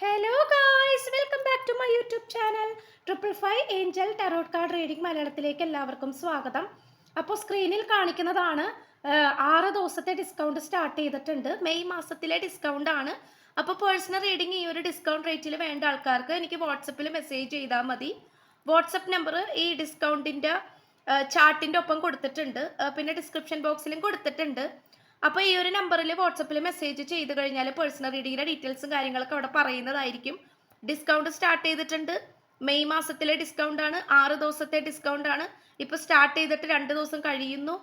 Hello guys welcome back to my YouTube channel triple five angel tarot card reading മലയാളത്തിലേക്ക് എല്ലാവർക്കും സ്വാഗതം. അപ്പോൾ സ്ക്രീനിൽ കാണിക്കുന്നതാണ് ആറ് ദിവസത്തെ ഡിസ്കൗണ്ട് സ്റ്റാർട്ട് ചെയ്തിട്ടുണ്ട്. മെയ് മാസത്തിലെ ഡിസ്കൗണ്ട് ആണ്. അപ്പോൾ പേഴ്സണൽ റീഡിംഗ് ഈ ഒരു ഡിസ്കൗണ്ട് റേറ്റിൽ വേണ്ട ആൾക്കാർക്ക് എനിക്ക് വാട്സപ്പിൽ മെസ്സേജ് ചെയ്താൽ മതി. വാട്സപ്പ് നമ്പർ ഈ ഡിസ്കൗണ്ടിന്റെ ചാർട്ടിന്റെ ഒപ്പം കൊടുത്തിട്ടുണ്ട്. പിന്നെ ഡിസ്ക്രിപ്ഷൻ ബോക്സിലും കൊടുത്തിട്ടുണ്ട്. അപ്പോൾ ഈ ഒരു നമ്പറിൽ വാട്സപ്പിൽ മെസ്സേജ് ചെയ്ത് കഴിഞ്ഞാൽ പേഴ്സണൽ റീഡിങ്ങിന്റെ ഡീറ്റെയിൽസും കാര്യങ്ങളൊക്കെ അവിടെ പറയുന്നതായിരിക്കും. ഡിസ്കൗണ്ട് സ്റ്റാർട്ട് ചെയ്തിട്ടുണ്ട്. മെയ് മാസത്തിലെ ഡിസ്കൗണ്ട് ആണ്. ആറ് ദിവസത്തെ ഡിസ്കൗണ്ട് ആണ്. ഇപ്പൊ സ്റ്റാർട്ട് ചെയ്തിട്ട് രണ്ട് ദിവസം കഴിയുന്നു.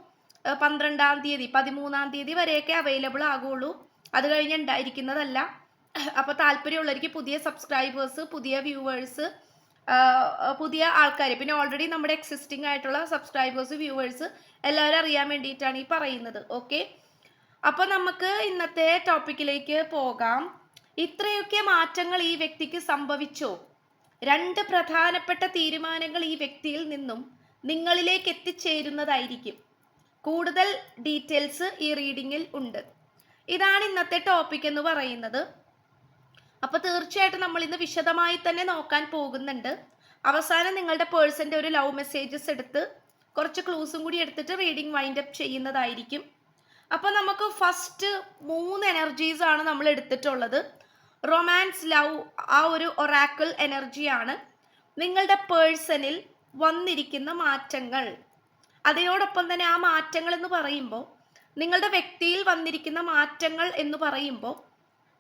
പന്ത്രണ്ടാം തീയതി പതിമൂന്നാം തീയതി വരെയൊക്കെ അവൈലബിൾ ആകുള്ളൂ. അത് കഴിഞ്ഞ് ഉണ്ടായിരിക്കുന്നതല്ല. അപ്പോൾ താല്പര്യമുള്ളവർക്ക് പുതിയ സബ്സ്ക്രൈബേഴ്സ് പുതിയ വ്യൂവേഴ്സ് പുതിയ ആൾക്കാർ പിന്നെ ഓൾറെഡി നമ്മുടെ എക്സിസ്റ്റിംഗ് ആയിട്ടുള്ള സബ്സ്ക്രൈബേഴ്സ് വ്യൂവേഴ്സ് എല്ലാവരും അറിയാൻ വേണ്ടിയിട്ടാണ് ഈ പറയുന്നത്. ഓക്കെ അപ്പോൾ നമുക്ക് ഇന്നത്തെ ടോപ്പിക്കിലേക്ക് പോകാം. ഇത്രയൊക്കെ മാറ്റങ്ങൾ ഈ വ്യക്തിക്ക് സംഭവിച്ചു? രണ്ട് പ്രധാനപ്പെട്ട തീരുമാനങ്ങൾ ഈ വ്യക്തിയിൽ നിന്നും നിങ്ങളിലേക്ക് എത്തിച്ചേരുന്നതായിരിക്കും. കൂടുതൽ ഡീറ്റെയിൽസ് ഈ റീഡിങ്ങിൽ ഉണ്ട്. ഇതാണ് ഇന്നത്തെ ടോപ്പിക് എന്ന് പറയുന്നത്. അപ്പോൾ തീർച്ചയായിട്ടും നമ്മൾ ഇന്ന് വിശദമായി തന്നെ നോക്കാൻ പോകുന്നുണ്ട്. അവസാനം നിങ്ങളുടെ പേഴ്സന്റെ ഒരു ലവ് മെസ്സേജസ് എടുത്ത് കുറച്ച് ക്ലൂസും കൂടി എടുത്തിട്ട് റീഡിംഗ് വൈൻഡ് അപ്പ് ചെയ്യുന്നതായിരിക്കും. അപ്പോൾ നമുക്ക് ഫസ്റ്റ് മൂന്ന് എനർജീസ് ആണ് നമ്മൾ എടുത്തിട്ടുള്ളത്. റൊമാൻസ് ലവ് ആ ഒരു ഒറാക്കിൾ എനർജിയാണ് നിങ്ങളുടെ പേഴ്സണിൽ വന്നിരിക്കുന്ന മാറ്റങ്ങൾ. അതിനോടൊപ്പം തന്നെ ആ മാറ്റങ്ങൾ എന്ന് പറയുമ്പോൾ നിങ്ങളുടെ വ്യക്തിയിൽ വന്നിരിക്കുന്ന മാറ്റങ്ങൾ എന്ന് പറയുമ്പോൾ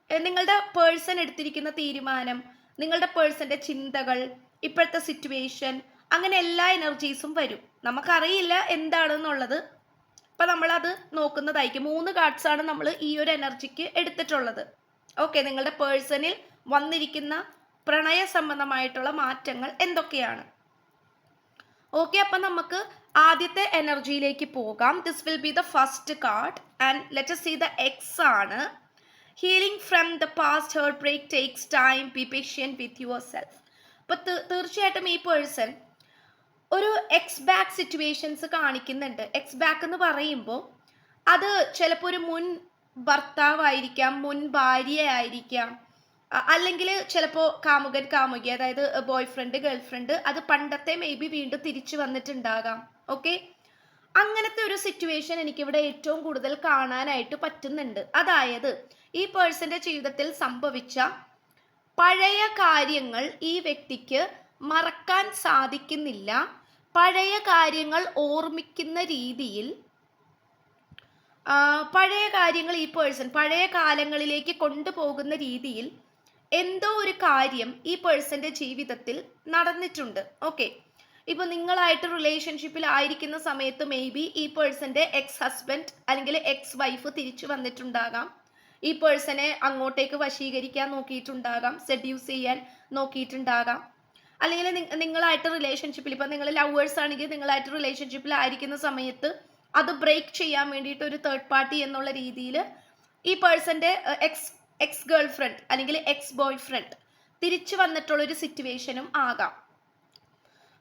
നിങ്ങളുടെ പേഴ്സൺ എടുത്തിരിക്കുന്ന തീരുമാനം നിങ്ങളുടെ പേഴ്സന്റെ ചിന്തകൾ ഇപ്പോഴത്തെ സിറ്റുവേഷൻ അങ്ങനെ എല്ലാ എനർജീസും വരും. നമുക്കറിയില്ല എന്താണെന്നുള്ളത്. അപ്പം നമ്മളത് നോക്കുന്നതായിരിക്കും. മൂന്ന് കാർഡ്സ് ആണ് നമ്മൾ ഈ ഒരു എനർജിക്ക് എടുത്തിട്ടുള്ളത്. ഓക്കെ നിങ്ങളുടെ പേഴ്സണിൽ വന്നിരിക്കുന്ന പ്രണയ സംബന്ധമായിട്ടുള്ള മാറ്റങ്ങൾ എന്തൊക്കെയാണ്? ഓക്കെ അപ്പം നമുക്ക് ആദ്യത്തെ എനർജിയിലേക്ക് പോകാം. This will be the first card and let see the ex ആണ്. Healing from the past heartbreak takes time be patient with yourself അപ്പോൾ തീർച്ചയായിട്ടും ഈ പേഴ്സൺ ഒരു എക്സ് ബാക്ക് സിറ്റുവേഷൻസ് കാണിക്കുന്നുണ്ട്. എക്സ് ബാക്ക് എന്ന് പറയുമ്പോൾ അത് ചിലപ്പോൾ ഒരു മുൻ ഭർത്താവായിരിക്കാം മുൻ ഭാര്യയായിരിക്കാം അല്ലെങ്കിൽ ചിലപ്പോൾ കാമുകൻ കാമുകി അതായത് ബോയ് ഫ്രണ്ട് ഗേൾ ഫ്രണ്ട് അത് പണ്ടത്തെ മേ ബി വീണ്ടും തിരിച്ചു വന്നിട്ടുണ്ടാകാം. ഓക്കെ അങ്ങനത്തെ ഒരു സിറ്റുവേഷൻ എനിക്കിവിടെ ഏറ്റവും കൂടുതൽ കാണാനായിട്ട് പറ്റുന്നുണ്ട്. അതായത് ഈ പേഴ്സന്റെ ജീവിതത്തിൽ സംഭവിച്ച പഴയ കാര്യങ്ങൾ ഈ വ്യക്തിക്ക് മറക്കാൻ സാധിക്കുന്നില്ല. പഴയ കാര്യങ്ങൾ ഓർമ്മിക്കുന്ന രീതിയിൽ പഴയ കാര്യങ്ങൾ ഈ പേഴ്സൺ പഴയ കാലങ്ങളിലേക്ക് കൊണ്ടുപോകുന്ന രീതിയിൽ എന്തോ ഒരു കാര്യം ഈ പേഴ്സന്റെ ജീവിതത്തിൽ നടന്നിട്ടുണ്ട്. ഓക്കെ ഇപ്പൊ നിങ്ങളായിട്ട് റിലേഷൻഷിപ്പിൽ ആയിരിക്കുന്ന സമയത്ത് മേ ബി ഈ പേഴ്സന്റെ എക്സ് ഹസ്ബൻഡ് അല്ലെങ്കിൽ എക്സ് വൈഫ് തിരിച്ചു വന്നിട്ടുണ്ടാകാം. ഈ പേഴ്സണെ അങ്ങോട്ടേക്ക് വശീകരിക്കാൻ നോക്കിയിട്ടുണ്ടാകാം സെഡ്യൂസ് ചെയ്യാൻ നോക്കിയിട്ടുണ്ടാകാം. അല്ലെങ്കിൽ നിങ്ങളായിട്ട് റിലേഷൻഷിപ്പിൽ ഇപ്പം നിങ്ങൾ ലവേഴ്സ് ആണെങ്കിൽ നിങ്ങളായിട്ട് റിലേഷൻഷിപ്പിൽ ആയിരിക്കുന്ന സമയത്ത് അത് ബ്രേക്ക് ചെയ്യാൻ വേണ്ടിയിട്ട് ഒരു തേർഡ് പാർട്ടി എന്നുള്ള രീതിയിൽ ഈ പേഴ്സന്റെ എക്സ് എക്സ് ഗേൾ ഫ്രണ്ട് അല്ലെങ്കിൽ എക്സ് ബോയ് ഫ്രണ്ട് തിരിച്ചു വന്നിട്ടുള്ളൊരു സിറ്റുവേഷനും ആകാം.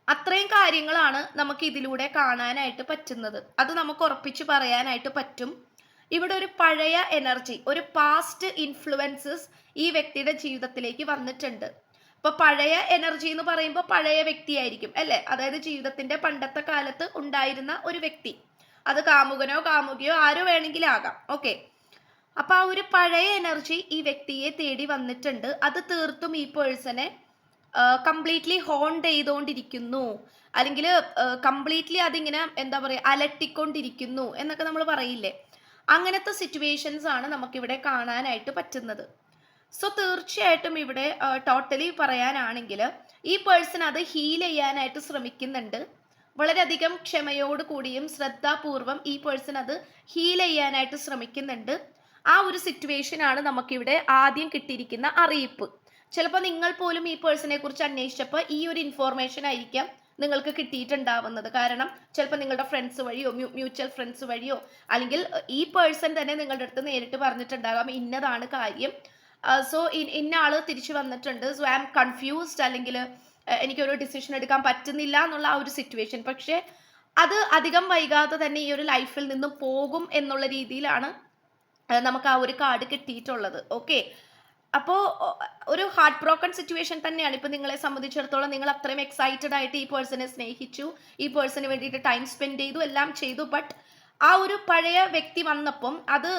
അത്രയും കാര്യങ്ങളാണ് നമുക്ക് ഇതിലൂടെ കാണാനായിട്ട് പറ്റുന്നത്. അത് നമുക്ക് ഉറപ്പിച്ച് പറയാനായിട്ട് പറ്റും. ഇവിടെ ഒരു പഴയ എനർജി ഒരു പാസ്റ്റ് ഇൻഫ്ലുവൻസസ് ഈ വ്യക്തിയുടെ ജീവിതത്തിലേക്ക് വന്നിട്ടുണ്ട്. ഇപ്പൊ പഴയ എനർജി എന്ന് പറയുമ്പോൾ പഴയ വ്യക്തിയായിരിക്കും അല്ലെ? അതായത് ജീവിതത്തിന്റെ പണ്ടത്തെ കാലത്ത് ഉണ്ടായിരുന്ന ഒരു വ്യക്തി. അത് കാമുകനോ കാമുകിയോ ആരോ വേണമെങ്കിലും ആകാം. ഓക്കെ അപ്പൊ ആ ഒരു പഴയ എനർജി ഈ വ്യക്തിയെ തേടി വന്നിട്ടുണ്ട്. അത് തീർത്തും ഈ പേഴ്സണെ കംപ്ലീറ്റ്ലി ഹോണ്ട് ചെയ്തുകൊണ്ടിരിക്കുന്നു അല്ലെങ്കിൽ കംപ്ലീറ്റ്ലി അതിങ്ങനെ എന്താ പറയുക അലട്ടിക്കൊണ്ടിരിക്കുന്നു എന്നൊക്കെ നമ്മൾ പറയില്ലേ? അങ്ങനത്തെ സിറ്റുവേഷൻസ് ആണ് നമുക്കിവിടെ കാണാനായിട്ട് പറ്റുന്നത്. സോ തീർച്ചയായിട്ടും ഇവിടെ ടോട്ടലി പറയാനാണെങ്കിൽ ഈ പേഴ്സൺ അത് ഹീൽ ചെയ്യാനായിട്ട് ശ്രമിക്കുന്നുണ്ട്. വളരെയധികം ക്ഷമയോട് കൂടിയും ശ്രദ്ധാപൂർവം ഈ പേഴ്സൺ അത് ഹീൽ ചെയ്യാനായിട്ട് ശ്രമിക്കുന്നുണ്ട്. ആ ഒരു സിറ്റുവേഷൻ ആണ് നമുക്കിവിടെ ആദ്യം കിട്ടിയിരിക്കുന്ന അറിയിപ്പ്. ചിലപ്പോൾ നിങ്ങൾ പോലും ഈ പേഴ്സണെ കുറിച്ച് അന്വേഷിച്ചപ്പോൾ ഈ ഒരു ഇൻഫോർമേഷൻ ആയിരിക്കാം നിങ്ങൾക്ക് കിട്ടിയിട്ടുണ്ടാവുന്നത്. കാരണം ചിലപ്പോൾ നിങ്ങളുടെ ഫ്രണ്ട്സ് വഴിയോ മ്യൂച്വൽ ഫ്രണ്ട്സ് വഴിയോ അല്ലെങ്കിൽ ഈ പേഴ്സൺ തന്നെ നിങ്ങളുടെ അടുത്ത് നേരിട്ട് പറഞ്ഞിട്ടുണ്ടാകാം. ഇന്നതാണ് കാര്യം. സോ ഇന്ന ആൾ തിരിച്ചു വന്നിട്ടുണ്ട്. സോ ഐ ആം കൺഫ്യൂസ്ഡ് അല്ലെങ്കിൽ എനിക്കൊരു ഡിസിഷൻ എടുക്കാൻ പറ്റുന്നില്ല എന്നുള്ള ആ ഒരു സിറ്റുവേഷൻ. പക്ഷേ അത് അധികം വൈകാതെ തന്നെ ഈ ഒരു ലൈഫിൽ നിന്ന് പോകും എന്നുള്ള രീതിയിലാണ് നമുക്ക് ആ ഒരു കാർഡ് കിട്ടിയിട്ടുള്ളത്. ഓക്കെ? അപ്പോൾ ഒരു ഹാർട്ട് ബ്രോക്കൺ സിറ്റുവേഷൻ തന്നെയാണ്. ഇപ്പോൾ നിങ്ങളെ സംബന്ധിച്ചിടത്തോളം നിങ്ങൾ അത്രയും എക്സൈറ്റഡ് ആയിട്ട് ഈ പേഴ്സണെ സ്നേഹിച്ചു ഈ പേഴ്സണിന് വേണ്ടിയിട്ട് ടൈം സ്പെൻഡ് ചെയ്തു എല്ലാം ചെയ്തു. ബട്ട് ആ ഒരു പഴയ വ്യക്തി വന്നപ്പം അത്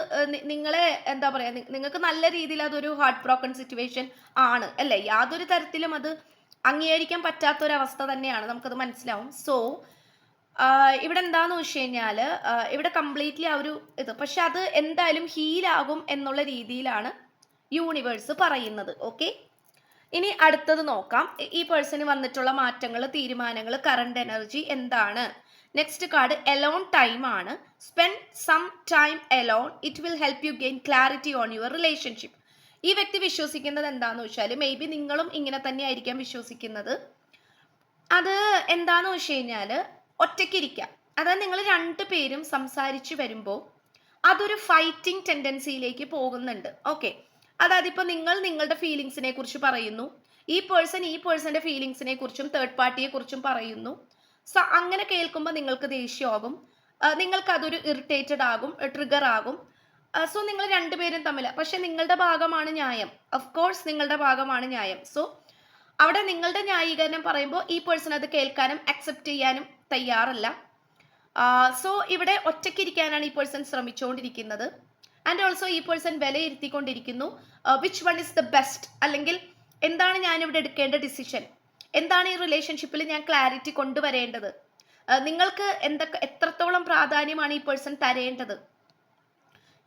നിങ്ങളെ എന്താ പറയാ നിങ്ങൾക്ക് നല്ല രീതിയിൽ അതൊരു ഹാർട്ട് ബ്രോക്കൺ സിറ്റുവേഷൻ ആണ് അല്ലേ? യാതൊരു തരത്തിലും അത് അംഗീകരിക്കാൻ പറ്റാത്ത ഒരു അവസ്ഥ തന്നെയാണ് നമുക്കത് മനസ്സിലാവും. സോ ഇവിടെ എന്താന്ന് വെച്ച് കഴിഞ്ഞാൽ ഇവിടെ കംപ്ലീറ്റ്ലി ആ ഒരു ഇത്. പക്ഷെ അത് എന്തായാലും ഹീലാകും എന്നുള്ള രീതിയിലാണ് യൂണിവേഴ്സ് പറയുന്നത് ഓക്കെ ഇനി അടുത്തത് നോക്കാം. ഈ പേഴ്സണ് വന്നിട്ടുള്ള മാറ്റങ്ങൾ തീരുമാനങ്ങൾ കറണ്ട് എനർജി എന്താണ്? നെക്സ്റ്റ് കാർഡ് എലോൺ ടൈം ആണ്. Spend some time alone it will help you gain clarity on your relationship ഈ വ്യക്തി വിശ്വസിക്കുന്നത് എന്താന്ന് വെച്ചാൽ മേ ബി നിങ്ങളും ഇങ്ങനെ തന്നെ ആയിരിക്കാം വിശ്വസിക്കുന്നത്. അത് എന്താന്ന് വെച്ച് കഴിഞ്ഞാൽ ഒറ്റയ്ക്കിരിക്കാം അതായത് നിങ്ങൾ രണ്ടു പേരും സംസാരിച്ചു വരുമ്പോൾ അതൊരു ഫൈറ്റിംഗ് ടെൻഡൻസിയിലേക്ക് പോകുന്നുണ്ട്. ഓക്കെ അതായത് ഇപ്പോൾ നിങ്ങൾ നിങ്ങളുടെ ഫീലിങ്സിനെ കുറിച്ച് പറയുന്നു. ഈ പേഴ്സൺ ഈ പേഴ്സന്റെ ഫീലിങ്സിനെ കുറിച്ചും തേർഡ് പാർട്ടിയെ കുറിച്ചും പറയുന്നു. സോ അങ്ങനെ കേൾക്കുമ്പോൾ നിങ്ങൾക്ക് ദേഷ്യമാകും. നിങ്ങൾക്ക് അതൊരു ഇറിറ്റേറ്റഡ് ആകും ട്രിഗർ ആകും. സോ നിങ്ങൾ രണ്ടുപേരും തമ്മിൽ പക്ഷെ നിങ്ങളുടെ ഭാഗമാണ് ന്യായം. ഓഫ് കോഴ്സ് നിങ്ങളുടെ ഭാഗമാണ് ന്യായം. സോ അവിടെ നിങ്ങളുടെ ന്യായീകരണം പറയുമ്പോൾ ഈ പേഴ്സൺ അത് കേൾക്കാനും അക്സെപ്റ്റ് ചെയ്യാനും തയ്യാറല്ല. സോ ഇവിടെ ഒറ്റയ്ക്കിരിക്കാനാണ് ഈ പേഴ്സൺ ശ്രമിച്ചുകൊണ്ടിരിക്കുന്നത് ആൻഡ് ഓൾസോ ഈ person വിലയിരുത്തിക്കൊണ്ടിരിക്കുന്നു. Which one is the best അല്ലെങ്കിൽ എന്താണ് ഞാനിവിടെ എടുക്കേണ്ട ഡിസിഷൻ എന്താണ് ഈ റിലേഷൻഷിപ്പിൽ ഞാൻ ക്ലാരിറ്റി കൊണ്ടുവരേണ്ടത്? നിങ്ങൾക്ക് എന്തൊക്കെ എത്രത്തോളം പ്രാധാന്യമാണ് ഈ പേഴ്സൺ തരേണ്ടത്?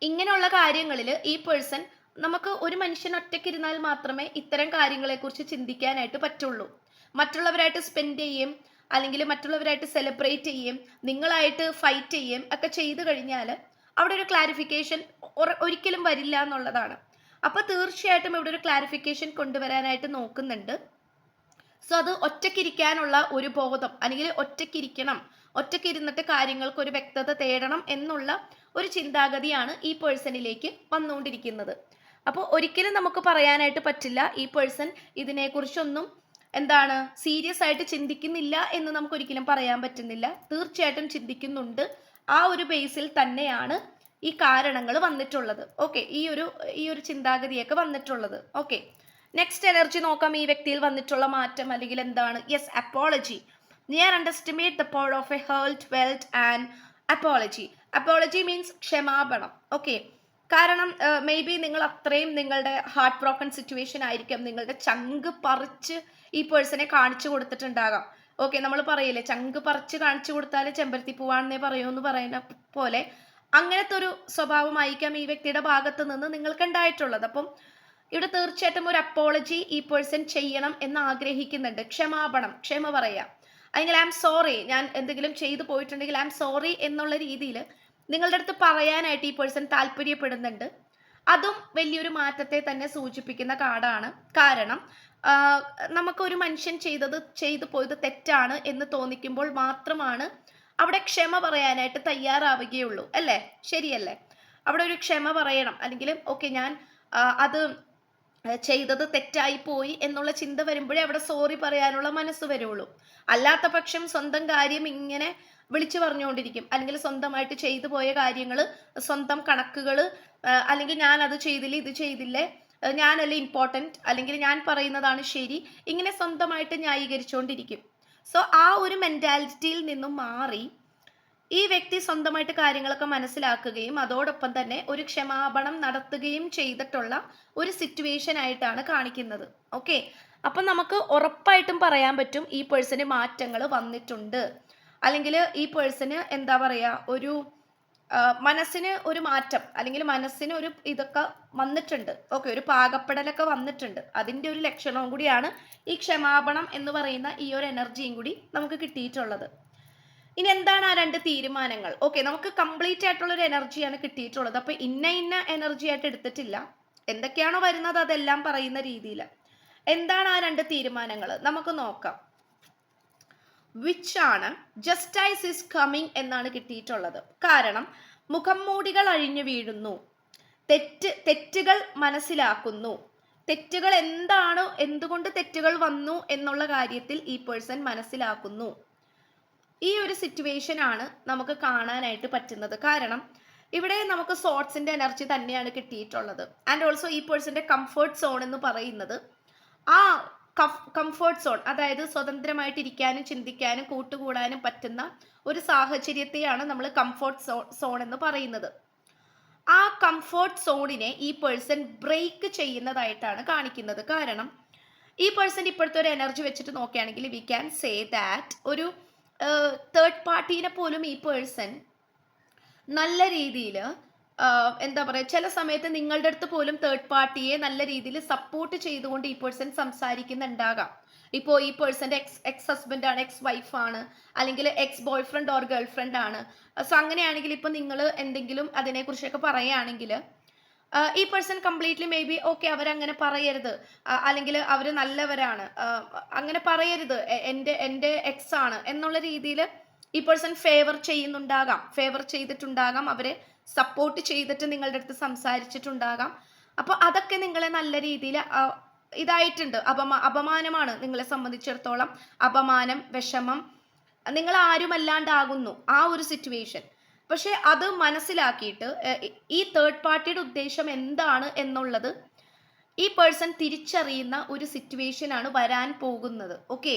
ഇങ്ങനെയുള്ള കാര്യങ്ങളിൽ ഈ പേഴ്സൺ നമുക്ക് ഒരു മനുഷ്യൻ ഒറ്റയ്ക്ക് ഇരുന്നാൽ മാത്രമേ ഇത്തരം കാര്യങ്ങളെക്കുറിച്ച് ചിന്തിക്കാനായിട്ട് പറ്റുള്ളൂ. മറ്റുള്ളവരായിട്ട് സ്പെൻഡ് ചെയ്യും അല്ലെങ്കിൽ മറ്റുള്ളവരായിട്ട് സെലിബ്രേറ്റ് ചെയ്യും നിങ്ങളായിട്ട് ഫൈറ്റ് ചെയ്യും ഒക്കെ ചെയ്തു കഴിഞ്ഞാൽ അവിടെ ഒരു ക്ലാരിഫിക്കേഷൻ ഒരിക്കലും വരില്ല എന്നുള്ളതാണ്. അപ്പോൾ തീർച്ചയായിട്ടും ഇവിടെ ഒരു ക്ലാരിഫിക്കേഷൻ കൊണ്ടുവരാനായിട്ട് നോക്കുന്നുണ്ട്. സോ അത് ഒറ്റക്കിരിക്കാനുള്ള ഒരു ബോധം അല്ലെങ്കിൽ ഒറ്റക്കിരിക്കണം ഒറ്റയ്ക്കിരുന്നിട്ട് കാര്യങ്ങൾക്ക് ഒരു വ്യക്തത തേടണം എന്നുള്ള ഒരു ചിന്താഗതിയാണ് ഈ പേഴ്സണിലേക്ക് വന്നുകൊണ്ടിരിക്കുന്നത്. അപ്പോൾ ഒരിക്കലും നമുക്ക് പറയാനായിട്ട് പറ്റില്ല ഈ പേഴ്സൺ ഇതിനെക്കുറിച്ചൊന്നും എന്താണ് സീരിയസ് ആയിട്ട് ചിന്തിക്കുന്നില്ല എന്ന് നമുക്ക് ഒരിക്കലും പറയാൻ പറ്റുന്നില്ല. തീർച്ചയായിട്ടും ചിന്തിക്കുന്നുണ്ട്. ആ ഒരു ബേസിൽ തന്നെയാണ് ഈ കാരണങ്ങൾ വന്നിട്ടുള്ളത്. ഓക്കെ ഈ ഒരു ഈ ഒരു ചിന്താഗതിയൊക്കെ വന്നിട്ടുള്ളത്. ഓക്കെ. നെക്സ്റ്റ് എനർജി നോക്കാം ഈ വ്യക്തിയിൽ വന്നിട്ടുള്ള മാറ്റം അല്ലെങ്കിൽ എന്താണ്? Yes apology near underestimate the power of a heartfelt and apology apology means ക്ഷമാപണം. ഓക്കെ കാരണം മേ ബി നിങ്ങൾ അത്രയും നിങ്ങളുടെ ഹാർട്ട് ബ്രോക്കൺ സിറ്റുവേഷൻ ആയിരിക്കും. നിങ്ങളുടെ ചങ്ക് പറിച്ച് ഈ പേഴ്സണെ കാണിച്ചു കൊടുത്തിട്ടുണ്ടാകാം. ഓക്കെ നമ്മൾ പറയില്ലേ ചങ്ക് പറിച്ച് കാണിച്ചു കൊടുത്താൽ ചെമ്പരത്തി പൂവാണെന്നേ പറയൂ എന്ന് പറയുന്ന പോലെ അങ്ങനത്തെ ഒരു സ്വഭാവമായിരിക്കാം ഈ വ്യക്തിയുടെ ഭാഗത്ത് നിന്ന് നിങ്ങൾക്ക് ഉണ്ടായിട്ടുള്ളത് അപ്പം ഇവിടെ തീർച്ചയായിട്ടും ഒരു അപ്പോളജി ഈ പേഴ്സൺ ചെയ്യണം എന്ന് ആഗ്രഹിക്കുന്നുണ്ട്. ക്ഷമാപണം ക്ഷമ പറയാം അല്ലെങ്കിൽ ഐ ആം സോറി ഞാൻ എന്തെങ്കിലും ചെയ്തു പോയിട്ടുണ്ടെങ്കിൽ ഐ ആം സോറി എന്നുള്ള രീതിയിൽ നിങ്ങളുടെ അടുത്ത് പറയാനായിട്ട് ഈ പേഴ്സൺ താല്പര്യപ്പെടുന്നുണ്ട്. അതും വലിയൊരു മാറ്റത്തെ തന്നെ സൂചിപ്പിക്കുന്ന കാർഡാണ് കാരണം നമുക്കൊരു മനുഷ്യൻ ചെയ്തത് ചെയ്തു പോയത് തെറ്റാണ് എന്ന് തോന്നിക്കുമ്പോൾ മാത്രമാണ് അവിടെ ക്ഷമ പറയാനായിട്ട് തയ്യാറാവുകയുള്ളൂ. അല്ലേ? ശരിയല്ലേ? അവിടെ ഒരു ക്ഷമ പറയണം. അല്ലെങ്കിൽ ഓക്കെ ഞാൻ അത് ചെയ്തത് തെറ്റായി പോയി എന്നുള്ള ചിന്ത വരുമ്പോഴേ അവിടെ സോറി പറയാനുള്ള മനസ്സ് വരുള്ളൂ. അല്ലാത്ത പക്ഷം സ്വന്തം കാര്യം ഇങ്ങനെ വിളിച്ചു പറഞ്ഞുകൊണ്ടിരിക്കും. അല്ലെങ്കിൽ സ്വന്തമായിട്ട് ചെയ്തു പോയ കാര്യങ്ങൾ സ്വന്തം കണക്കുകൾ അല്ലെങ്കിൽ ഞാൻ അത് ചെയ്തില്ല ഇത് ചെയ്തില്ലേ ഞാനല്ല ഇമ്പോർട്ടന്റ് അല്ലെങ്കിൽ ഞാൻ പറയുന്നതാണ് ശരി ഇങ്ങനെ സ്വന്തമായിട്ട് ന്യായീകരിച്ചുകൊണ്ടിരിക്കും. സോ ആ ഒരു മെന്റാലിറ്റിയിൽ നിന്നും മാറി ഈ വ്യക്തി സ്വന്തമായിട്ട് കാര്യങ്ങളൊക്കെ മനസ്സിലാക്കുകയും അതോടൊപ്പം തന്നെ ഒരു ക്ഷമാപണം നടത്തുകയും ചെയ്തിട്ടുള്ള ഒരു സിറ്റുവേഷൻ ആയിട്ടാണ് കാണിക്കുന്നത്. ഓക്കെ അപ്പം നമുക്ക് ഉറപ്പായിട്ടും പറയാൻ പറ്റും ഈ പേഴ്സന് മാറ്റങ്ങൾ വന്നിട്ടുണ്ട്. അല്ലെങ്കിൽ ഈ പേഴ്സന് എന്താ പറയുക ഒരു മനസ്സിന് ഒരു മാറ്റം അല്ലെങ്കിൽ മനസ്സിന് ഒരു ഇതൊക്കെ വന്നിട്ടുണ്ട്. ഓക്കെ ഒരു പാകപ്പെടലൊക്കെ വന്നിട്ടുണ്ട്. അതിന്റെ ഒരു ലക്ഷണവും കൂടിയാണ് ഈ ക്ഷമാപണം എന്ന് പറയുന്ന ഈ ഒരു എനർജിയും കൂടി നമുക്ക് കിട്ടിയിട്ടുള്ളത്. ഇനി എന്താണ് ആ രണ്ട് തീരുമാനങ്ങൾ? ഓക്കെ നമുക്ക് കംപ്ലീറ്റ് ആയിട്ടുള്ള ഒരു എനർജിയാണ് കിട്ടിയിട്ടുള്ളത്. അപ്പൊ ഇന്ന ഇന്ന എനർജി ആയിട്ട് എടുത്തിട്ടില്ല. എന്തൊക്കെയാണോ വരുന്നത് അതെല്ലാം പറയുന്ന രീതിയിൽ എന്താണ് ആ രണ്ട് തീരുമാനങ്ങൾ? നമുക്ക് നോക്കാം. വിച്ച് ആണ് ജസ്റ്റൈസ് ഇസ് കമ്മിങ് എന്നാണ് കിട്ടിയിട്ടുള്ളത്. കാരണം മുഖം മൂടികൾ അഴിഞ്ഞു വീഴുന്നു. തെറ്റ് തെറ്റുകൾ മനസ്സിലാക്കുന്നു. തെറ്റുകൾ എന്താണ് എന്തുകൊണ്ട് തെറ്റുകൾ വന്നു എന്നുള്ള കാര്യത്തിൽ ഈ പേഴ്സൺ മനസ്സിലാക്കുന്നു. ഈ ഒരു സിറ്റുവേഷൻ ആണ് നമുക്ക് കാണാനായിട്ട് പറ്റുന്നത്. കാരണം ഇവിടെ നമുക്ക് സോട്ട്സിന്റെ എനർജി തന്നെയാണ് കിട്ടിയിട്ടുള്ളത്. ആൻഡ് ഓൾസോ ഈ പേഴ്സന്റെ കംഫർട്ട് സോൺ എന്ന് പറയുന്നത് ആ കംഫർട്ട് സോൺ അതായത് സ്വതന്ത്രമായിട്ട് ഇരിക്കാനും ചിന്തിക്കാനും കൂട്ടുകൂടാനും പറ്റുന്ന ഒരു സാഹചര്യത്തെയാണ് നമ്മൾ കംഫർട്ട് സോൺ എന്ന് പറയുന്നത്. ആ കംഫർട്ട് സോണിനെ ഈ പേഴ്സൺ ബ്രേക്ക് ചെയ്യുന്നതായിട്ടാണ് കാണിക്കുന്നത്. കാരണം ഈ പേഴ്സൺ ഇപ്പോഴത്തെ ഒരു എനർജി വെച്ചിട്ട് നോക്കുകയാണെങ്കിൽ വി ക്യാൻ സേ ദാറ്റ് ഒരു തേർഡ് പാർട്ടീനെ പോലും ഈ പേഴ്സൺ നല്ല രീതിയിൽ എന്താ പറയുക ചില സമയത്ത് നിങ്ങളുടെ അടുത്ത് പോലും തേർഡ് പാർട്ടിയെ നല്ല രീതിയിൽ സപ്പോർട്ട് ചെയ്തുകൊണ്ട് ഈ പേഴ്സൺ സംസാരിക്കുന്നുണ്ടാകാം. ഇപ്പോൾ ഈ പേഴ്സന്റെ എക്സ് എക്സ് ഹസ്ബൻഡ് ആണ് എക്സ് വൈഫാണ് അല്ലെങ്കിൽ ex boy friend or girl friend ആണ്. സോ അങ്ങനെയാണെങ്കിൽ ഇപ്പോൾ നിങ്ങൾ എന്തെങ്കിലും അതിനെക്കുറിച്ചൊക്കെ പറയുകയാണെങ്കിൽ ഈ person completely may be okay അവരങ്ങനെ പറയരുത്. അല്ലെങ്കിൽ അവർ നല്ലവരാണ്. അങ്ങനെ പറയരുത്. എന്റെ എന്റെ എക്സ് ആണ് എന്നുള്ള രീതിയിൽ ഈ പേഴ്സൺ ഫേവർ ചെയ്യുന്നുണ്ടാകാം. ഫേവർ ചെയ്തിട്ടുണ്ടാകാം. അവരെ സപ്പോർട്ട് ചെയ്തിട്ട് നിങ്ങളുടെ അടുത്ത് സംസാരിച്ചിട്ടുണ്ടാകാം. അപ്പോൾ അതൊക്കെ നിങ്ങളെ നല്ല രീതിയിൽ ഇതായിട്ടുണ്ട്. അപമാ അപമാനമാണ് നിങ്ങളെ സംബന്ധിച്ചിടത്തോളം. അപമാനം വിഷമം നിങ്ങൾ ആരുമല്ലാണ്ടാകുന്നു ആ ഒരു സിറ്റുവേഷൻ പക്ഷെ അത് മനസ്സിലാക്കിയിട്ട് ഈ തേർഡ് പാർട്ടിയുടെ ഉദ്ദേശം എന്താണ് എന്നുള്ളത് ഈ പേഴ്സൺ തിരിച്ചറിയുന്ന ഒരു സിറ്റുവേഷൻ ആണ് വരാൻ പോകുന്നത്. ഓക്കെ